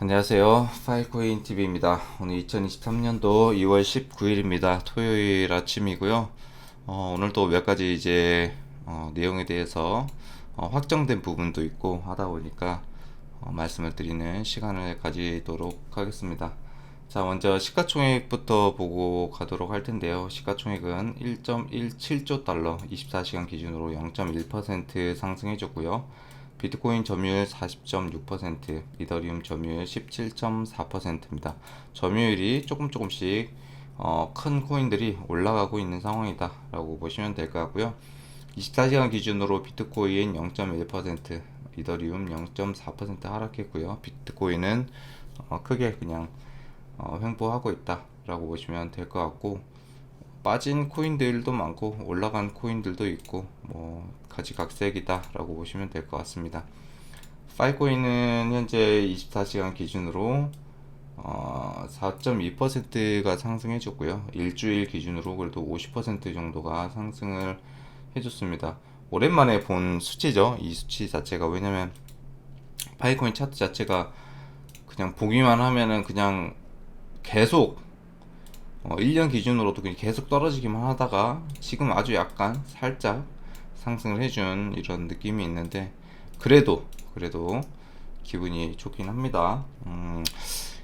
안녕하세요. 파이코인 TV입니다. 오늘 2023년도 2월 19일입니다. 토요일 아침이고요. 어, 오늘도 몇 가지 이제 어, 내용에 대해서 어, 확정된 부분도 있고 하다 보니까 어, 말씀을 드리는 시간을 가지도록 하겠습니다. 자, 먼저 시가총액부터 보고 가도록 할 텐데요. 시가총액은 1.17조 달러 24시간 기준으로 0.1% 상승해줬고요. 비트코인 점유율 40.6%, 이더리움 점유율 17.4%입니다. 점유율이 조금 조금씩 어, 큰 코인들이 올라가고 있는 상황이다 라고 보시면 될 것 같고요. 24시간 기준으로 비트코인 0.1%, 이더리움 0.4% 하락했고요. 비트코인은 어, 크게 그냥 어, 횡보하고 있다라고 보시면 될 것 같고 빠진 코인들도 많고 올라간 코인들도 있고 뭐 가지각색이다라고 보시면 될 것 같습니다. 파이코인은 현재 24시간 기준으로 어, 4.2%가 상승해줬고요. 일주일 기준으로 그래도 50% 정도가 상승을 해줬습니다. 오랜만에 본 수치죠. 이 수치 자체가 왜냐면 파이코인 차트 자체가 그냥 보기만 하면은 그냥 계속 어, 1년 기준으로도 계속 떨어지기만 하다가 지금 아주 약간 살짝 상승을 해준 이런 느낌이 있는데 그래도 그래도 기분이 좋긴 합니다. 음,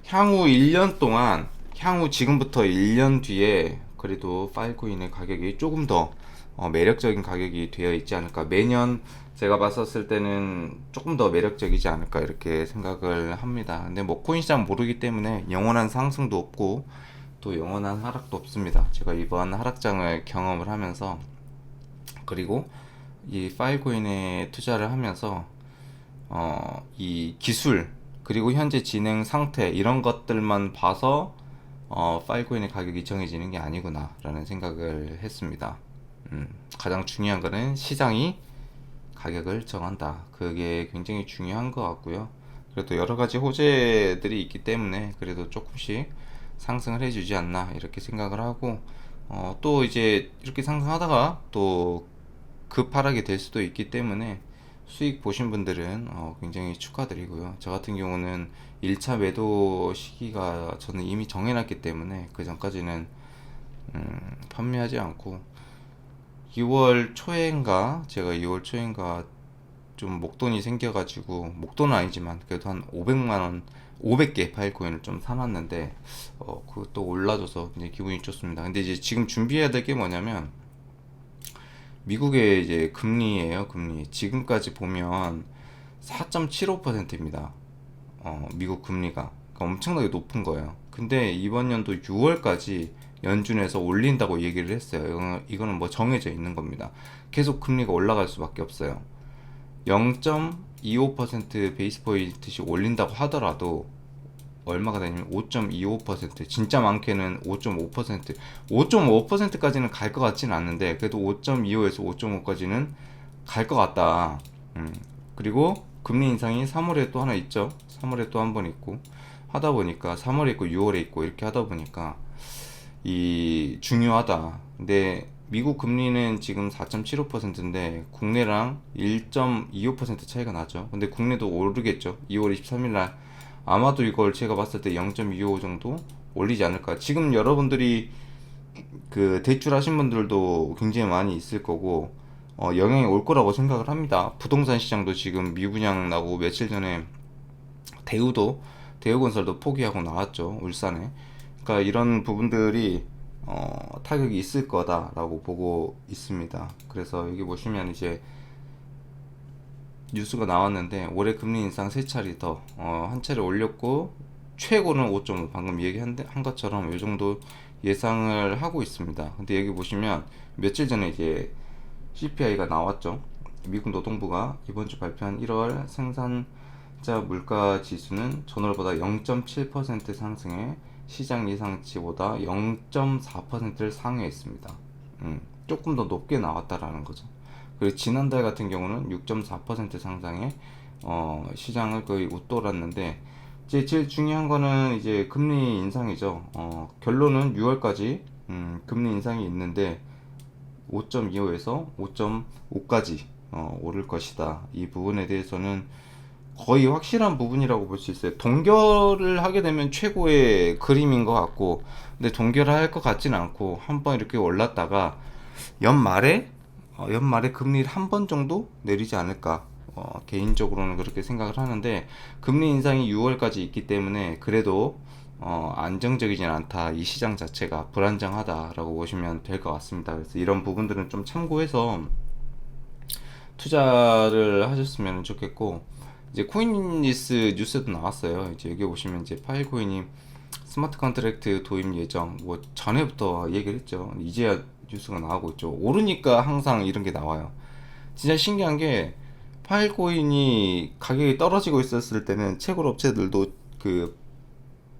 향후 1년 동안 향후 지금부터 1년 뒤에 그래도 파일코인의 가격이 조금 더 어, 매력적인 가격이 되어 있지 않을까 매년 제가 봤었을 때는 조금 더 매력적이지 않을까 이렇게 생각을 합니다. 근데 뭐 코인 시장 모르기 때문에 영원한 상승도 없고 또 영원한 하락도 없습니다. 제가 이번 하락장을 경험을 하면서 그리고 이 파일코인에 투자를 하면서 어, 이 기술 그리고 현재 진행 상태 이런 것들만 봐서 어, 파일코인의 가격이 정해지는 게 아니구나라는 생각을 했습니다. 음, 가장 중요한 거는 시장이 가격을 정한다. 그게 굉장히 중요한 것 같고요. 그래도 여러 가지 호재들이 있기 때문에 그래도 조금씩 상승을 해주지 않나 이렇게 생각을 하고 어, 또 이제 이렇게 상승하다가 또 급하락이 될 수도 있기 때문에 수익 보신 분들은 어, 굉장히 축하드리고요. 저 같은 경우는 1차 매도 시기가 저는 이미 정해놨기 때문에 그 전까지는 음, 판매하지 않고 2월 초인가 제가 2월 초인가 좀 목돈이 생겨가지고 목돈은 아니지만 그래도 한 500만 원 500개 파일코인을 좀 사놨는데 어, 그것도 올라줘서 이제 기분이 좋습니다. 근데 이제 지금 준비해야 될 게 뭐냐면 미국의 이제 금리예요, 금리. 지금까지 보면 4.75%입니다. 어, 미국 금리가 그러니까 엄청나게 높은 거예요. 근데 이번 연도 6월까지 연준에서 올린다고 얘기를 했어요. 이거는, 이거는 뭐 정해져 있는 겁니다. 계속 금리가 올라갈 수밖에 없어요. 0.25% 베이스 포인트씩 올린다고 하더라도 얼마가 되냐면 5.25% 진짜 많게는 5.5% 5.5%까지는 갈 것 같지는 않는데 그래도 5.25에서 5.5까지는 갈 것 같다. 음. 그리고 금리 인상이 3월에 또 하나 있죠. 3월에 또 한 번 있고 하다 보니까 3월에 있고 6월에 있고 이렇게 하다 보니까 이 중요하다. 근데 미국 금리는 지금 4.75%인데 국내랑 1.25% 차이가 나죠. 근데 국내도 오르겠죠. 2월 23일 날 아마도 이걸 제가 봤을 때 0.25 정도 올리지 않을까. 지금 여러분들이 그 대출하신 분들도 굉장히 많이 있을 거고 어, 영향이 올 거라고 생각을 합니다. 부동산 시장도 지금 미분양 나고 며칠 전에 대우도 대우건설도 포기하고 나왔죠. 울산에. 그러니까 이런 부분들이 어, 타격이 있을 거다라고 보고 있습니다. 그래서 여기 보시면 이제 뉴스가 나왔는데 올해 금리 인상 세 차례 더, 어, 한 차례 올렸고 최고는 5.5 방금 얘기한 한 것처럼 이 정도 예상을 하고 있습니다. 근데 여기 보시면 며칠 전에 이제 CPI가 나왔죠. 미국 노동부가 이번 주 발표한 1월 생산자 물가 지수는 전월보다 0.7% 상승해 시장 예상치보다 0.4%를 상회했습니다. 음, 조금 더 높게 나왔다라는 거죠. 그리고 지난달 같은 경우는 6.4% 상승에 어, 시장을 거의 웃돌았는데 이제 제일 중요한 거는 이제 금리 인상이죠. 어, 결론은 6월까지 음, 금리 인상이 있는데 5.25에서 5.5까지 어, 오를 것이다. 이 부분에 대해서는 거의 확실한 부분이라고 볼 수 있어요. 동결을 하게 되면 최고의 그림인 것 같고, 근데 동결을 할 것 같지는 않고 한번 이렇게 올랐다가 연말에 어, 연말에 금리를 한 번 정도 내리지 않을까. 어, 개인적으로는 그렇게 생각을 하는데 금리 인상이 6월까지 있기 때문에 그래도 어, 안정적이진 않다. 이 시장 자체가 불안정하다라고 보시면 될 것 같습니다. 그래서 이런 부분들은 좀 참고해서 투자를 하셨으면 좋겠고 이제 코인리스 뉴스도 나왔어요. 이제 여기 보시면 이제 파일코인이 스마트 컨트랙트 도입 예정 뭐 전에부터 얘기를 했죠. 이제야 뉴스가 나오고 있죠. 오르니까 항상 이런 게 나와요. 진짜 신기한 게 파일코인이 가격이 떨어지고 있었을 때는 채굴 업체들도 그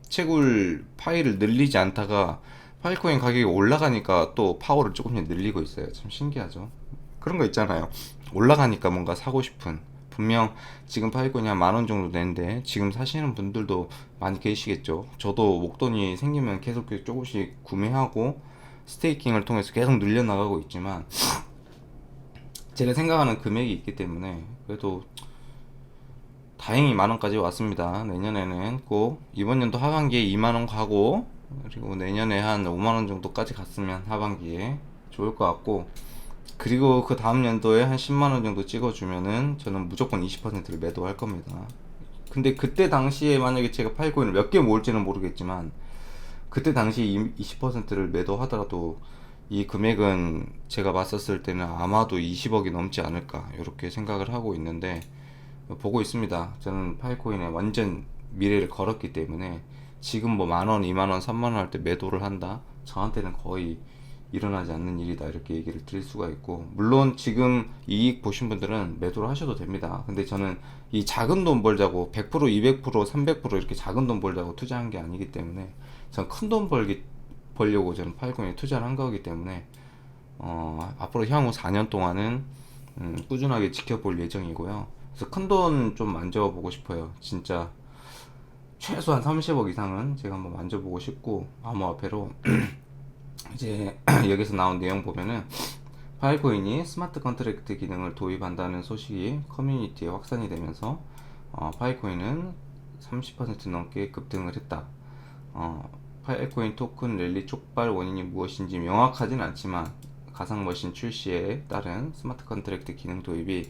채굴 파일을 늘리지 않다가 파일코인 가격이 올라가니까 또 파워를 조금씩 늘리고 있어요. 참 신기하죠. 그런 거 있잖아요. 올라가니까 뭔가 사고 싶은. 분명 지금 파일코인이 한 만 원 정도 되는데 지금 사시는 분들도 많이 계시겠죠. 저도 목돈이 생기면 계속 조금씩 구매하고 스테이킹을 통해서 계속 늘려나가고 있지만 제가 생각하는 금액이 있기 때문에 그래도 다행히 만 원까지 왔습니다. 내년에는 꼭 이번 연도 하반기에 2만 원 가고 그리고 내년에 한 5만 원 정도까지 갔으면 하반기에 좋을 것 같고 그리고 그 다음 연도에 한 10만 원 정도 찍어주면은 저는 무조건 20%를 매도할 겁니다. 근데 그때 당시에 만약에 제가 팔코인을 몇개 모을지는 모르겠지만 그때 당시 20%를 매도하더라도 이 금액은 제가 봤었을 때는 아마도 20억이 넘지 않을까 이렇게 생각을 하고 있는데 보고 있습니다. 저는 파이코인에 완전 미래를 걸었기 때문에 지금 뭐 만원, 2만원, 3만원 할 때 매도를 한다? 저한테는 거의 일어나지 않는 일이다 이렇게 얘기를 드릴 수가 있고 물론 지금 이익 보신 분들은 매도를 하셔도 됩니다 근데 저는 이 작은 돈 벌자고 100% 200% 300% 이렇게 작은 돈 벌자고 투자한 게 아니기 때문에 전 큰 돈 벌기 벌려고 저는 파일코인에 투자를 한 거기 때문에 어, 앞으로 향후 4년 동안은 음, 꾸준하게 지켜볼 예정이고요 그래서 큰 돈 좀 만져보고 싶어요 진짜 최소한 30억 이상은 제가 한번 만져보고 싶고 암호화폐로 이제 여기서 나온 내용 보면은 파일코인이 스마트 컨트랙트 기능을 도입한다는 소식이 커뮤니티에 확산이 되면서 어, 파일코인은 30% 넘게 급등을 했다. 어, 파일코인 토큰 랠리 촉발 원인이 무엇인지 명확하진 않지만 가상 머신 출시에 따른 스마트 컨트랙트 기능 도입이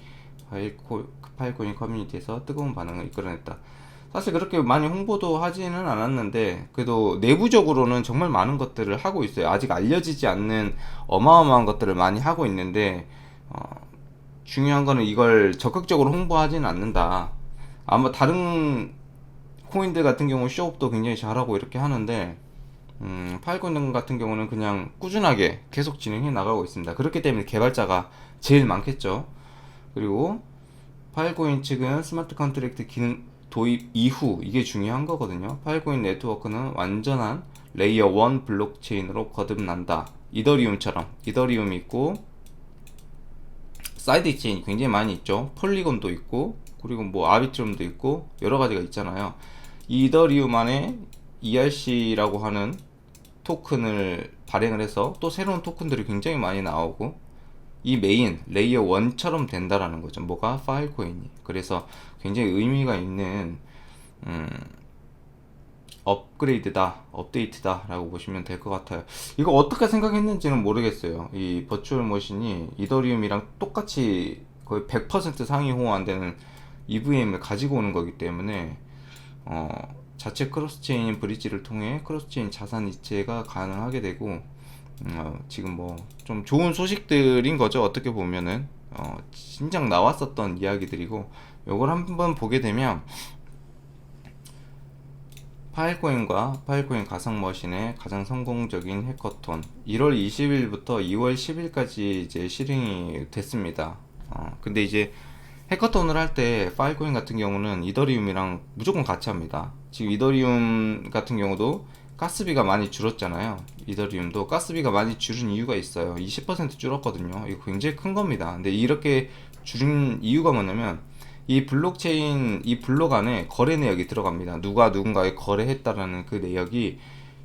파일코인 커뮤니티에서 뜨거운 반응을 이끌어냈다. 사실 그렇게 많이 홍보도 하지는 않았는데 그래도 내부적으로는 정말 많은 것들을 하고 있어요. 아직 알려지지 않는 어마어마한 것들을 많이 하고 있는데 어, 중요한 거는 이걸 적극적으로 홍보하지는 않는다. 아마 다른 코인들 같은 경우 쇼업도 굉장히 잘하고 이렇게 하는데 음, 파일코인 같은 경우는 그냥 꾸준하게 계속 진행해 나가고 있습니다. 그렇기 때문에 개발자가 제일 많겠죠. 그리고 파일코인 측은 스마트 컨트랙트 기능 도입 이후 이게 중요한 거거든요. 파일코인 네트워크는 완전한 레이어 1 블록체인으로 거듭난다. 이더리움처럼 이더리움 있고 사이드 체인이 굉장히 많이 있죠. 폴리곤도 있고 그리고 뭐 아비트럼도 있고 여러 가지가 있잖아요. 이더리움 안에 ERC라고 하는 토큰을 발행을 해서 또 새로운 토큰들이 굉장히 많이 나오고 이 메인 레이어 1처럼 된다라는 거죠. 뭐가 파일 코인이. 그래서 굉장히 의미가 있는 음, 업그레이드다, 업데이트다라고 보시면 될 것 같아요. 이거 어떻게 생각했는지는 모르겠어요. 이 버추얼 머신이 이더리움이랑 똑같이 거의 100% 상위 호환되는 EVM을 가지고 오는 거기 때문에 어, 자체 크로스체인 브릿지를 통해 크로스체인 자산 이체가 가능하게 되고 어, 지금 뭐 좀 좋은 소식들인 거죠. 어떻게 보면은 어, 진작 나왔었던 이야기들이고 요걸 한번 보게 되면 파일코인과 파일코인 가상 머신의 가장 성공적인 해커톤 1월 20일부터 2월 10일까지 이제 실행이 됐습니다. 어, 근데 이제 해커톤을 할 때 파일코인 같은 경우는 이더리움이랑 무조건 같이 합니다. 지금 이더리움 같은 경우도 가스비가 많이 줄었잖아요. 이더리움도 가스비가 많이 줄은 이유가 있어요. 20% 줄었거든요. 이거 굉장히 큰 겁니다. 근데 이렇게 줄인 이유가 뭐냐면 이 블록체인 이 블록 안에 거래 내역이 들어갑니다. 누가 누군가에 거래했다라는 그 내역이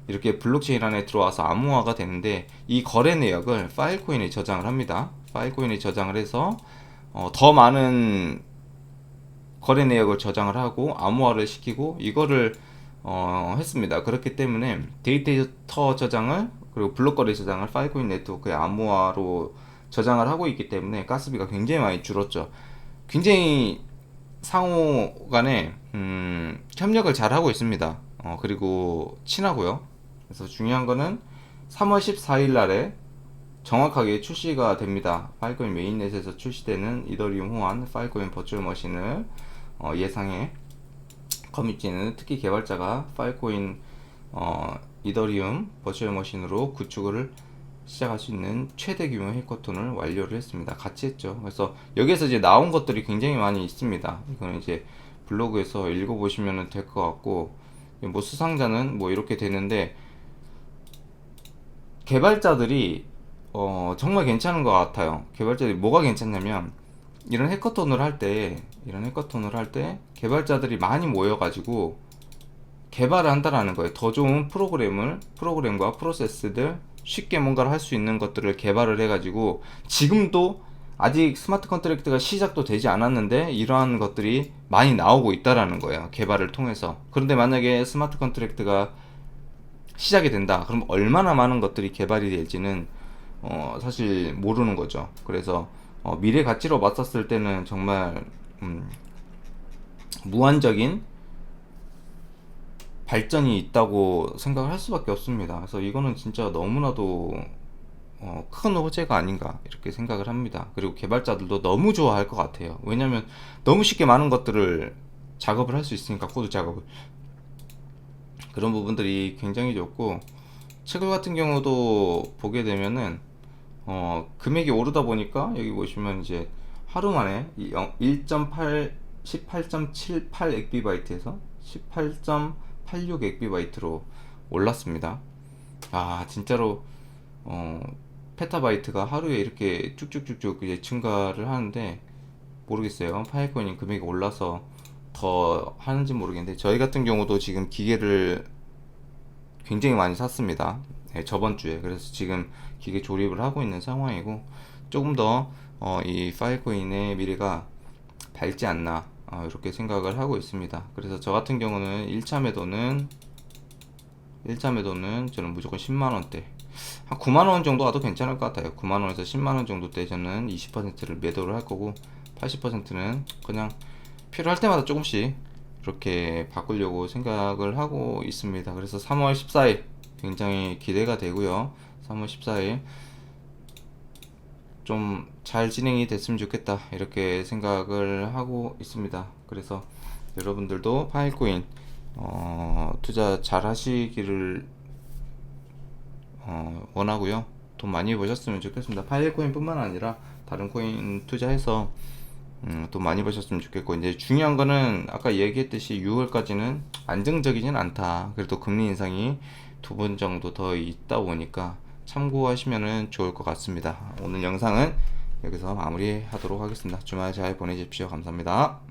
이렇게 블록체인 안에 들어와서 암호화가 되는데 이 거래 내역을 파일코인에 저장을 합니다. 파일코인에 저장을 해서 어, 더 많은 거래 내역을 저장을 하고 암호화를 시키고 이거를 어, 했습니다. 그렇기 때문에 데이터 저장을 그리고 블록 거래 저장을 파이코인 네트워크의 암호화로 저장을 하고 있기 때문에 가스비가 굉장히 많이 줄었죠. 굉장히 상호 간에 음, 협력을 잘 하고 있습니다. 어, 그리고 친하고요. 그래서 중요한 거는 3월 14일 날에 정확하게 출시가 됩니다. 파일코인 메인넷에서 출시되는 이더리움 호환 파일코인 버추얼 머신을 어, 예상해 커뮤니티는 특히 개발자가 파일코인 어, 이더리움 버추얼 머신으로 구축을 시작할 수 있는 최대 규모 해커톤을 완료를 했습니다. 같이 했죠. 그래서 여기에서 이제 나온 것들이 굉장히 많이 있습니다. 이거는 이제 블로그에서 읽어보시면 될 것 같고 뭐 수상자는 뭐 이렇게 되는데 개발자들이 어, 정말 괜찮은 것 같아요. 개발자들이 뭐가 괜찮냐면 이런 해커톤을 할 때 이런 해커톤을 할 때 개발자들이 많이 모여가지고 개발을 한다라는 거예요. 더 좋은 프로그램을 프로그램과 프로세스들 쉽게 뭔가를 할 수 있는 것들을 개발을 해가지고 지금도 아직 스마트 컨트랙트가 시작도 되지 않았는데 이러한 것들이 많이 나오고 있다라는 거예요. 개발을 통해서. 그런데 만약에 스마트 컨트랙트가 시작이 된다. 그럼 얼마나 많은 것들이 개발이 될지는 어, 사실 모르는 거죠. 그래서 어, 미래 가치로 맞섰을 때는 정말 음, 무한적인 발전이 있다고 생각을 할 수밖에 없습니다. 그래서 이거는 진짜 너무나도 어, 큰 호재가 아닌가 이렇게 생각을 합니다. 그리고 개발자들도 너무 좋아할 것 같아요. 왜냐면 너무 쉽게 많은 것들을 작업을 할 수 있으니까 코드 작업을 그런 부분들이 굉장히 좋고 채굴 같은 경우도 보게 되면은 어, 금액이 오르다 보니까 여기 보시면 이제 하루 만에 1.8 18.78 엑비바이트에서 18.86 엑비바이트로 올랐습니다. 아 진짜로 어, 페타바이트가 하루에 이렇게 쭉쭉쭉쭉 이제 증가를 하는데 모르겠어요. 파이코인 금액이 올라서 더 하는지 모르겠는데 저희 같은 경우도 지금 기계를 굉장히 많이 샀습니다. 네, 저번 주에 그래서 지금 기계 조립을 하고 있는 상황이고 조금 더 어, 이 파일코인의 미래가 밝지 않나 어, 이렇게 생각을 하고 있습니다. 그래서 저 같은 경우는 1차 매도는 1차 매도는 저는 무조건 10만 원대 한 9만 원 정도 가도 괜찮을 것 같아요. 9만 원에서 10만 원 정도 때 저는 20%를 매도를 할 거고 80%는 그냥 필요할 때마다 조금씩 이렇게 바꾸려고 생각을 하고 있습니다. 그래서 3월 14일 굉장히 기대가 되고요. 3월 14일 좀 잘 진행이 됐으면 좋겠다 이렇게 생각을 하고 있습니다. 그래서 여러분들도 파일코인 어, 투자 잘 하시기를 어, 원하고요. 돈 많이 버셨으면 좋겠습니다. 파일코인뿐만 아니라 다른 코인 투자해서 음, 돈 많이 버셨으면 좋겠고 이제 중요한 거는 아까 얘기했듯이 6월까지는 안정적이진 않다. 그래도 금리 인상이 두번 정도 더 있다 보니까 참고하시면 좋을 것 같습니다. 오늘 영상은 여기서 마무리하도록 하겠습니다. 주말 잘 보내십시오. 감사합니다.